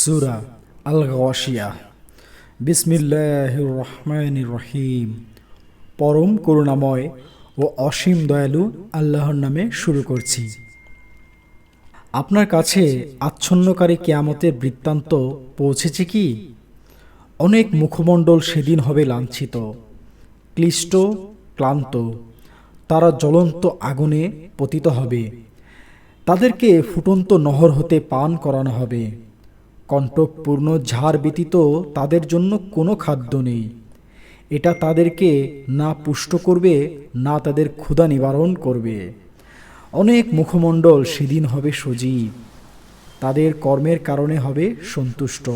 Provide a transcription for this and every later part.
সুরা আল গাওয়াশিয়া বিসমিল্লাহ রহমান রহিম পরম করুণাময় ও অসীম দয়ালু আল্লাহর নামে শুরু করছি। আপনার কাছে আচ্ছন্নকারী কেয়ামতের বৃত্তান্ত পৌঁছেছে কি? অনেক মুখমণ্ডল সেদিন হবে লাঞ্ছিত, ক্লিষ্ট, ক্লান্ত। তারা জ্বলন্ত আগুনে পতিত হবে। তাদেরকে ফুটন্ত নহর হতে পান করানো হবে। কণ্টকপূর্ণ ঝাড় ব্যতীত তাদের জন্য কোনো খাদ্য নেই। এটা তাদেরকে না পুষ্ট করবে, না তাদের ক্ষুধা নিবারণ করবে। অনেক মুখমণ্ডল সেদিন হবে সজীব। তাদের কর্মের কারণে হবে সন্তুষ্ট।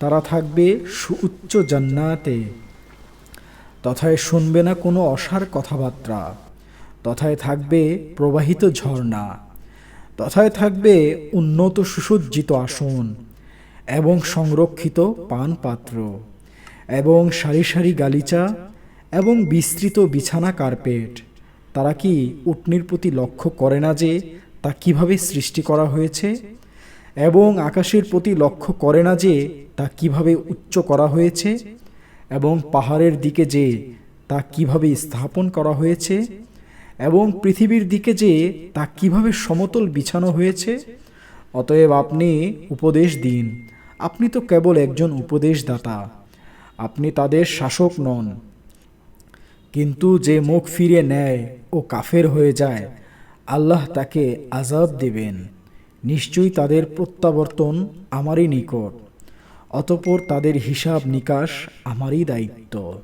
তারা থাকবে সুউচ্চ জান্নাতে। তথায় শুনবে না কোনো অসার কথাবার্তা। তথায় থাকবে প্রবাহিত ঝর্ণা। তথায় থাকবে উন্নত সুসজ্জিত আসন এবং সংরক্ষিত পান পাত্র এবং সারি সারি গালিচা এবং বিস্তৃত বিছানা কার্পেট। তারা কি উটনির প্রতি লক্ষ্য করে না যে তা কীভাবে সৃষ্টি করা হয়েছে? এবং আকাশের প্রতি লক্ষ্য করে না যে তা কীভাবে উচ্চ করা হয়েছে? এবং পাহাড়ের দিকে যে তা কীভাবে স্থাপন করা হয়েছে? এবং পৃথিবীর দিকে যে তা কীভাবে সমতল বিছানো হয়েছে? অতএব আপনি উপদেশ দিন। আপনি তো কেবল একজন উপদেশদাতা। আপনি তাদের শাসক নন। কিন্তু যে মুখ ফিরে নেয় ও কাফের হয়ে যায়, আল্লাহ তাকে আজাব দেবেন। নিশ্চয়ই তাদের প্রত্যাবর্তন আমারই নিকট, অতপর তাদের হিসাব নিকাশ আমারই দায়িত্ব।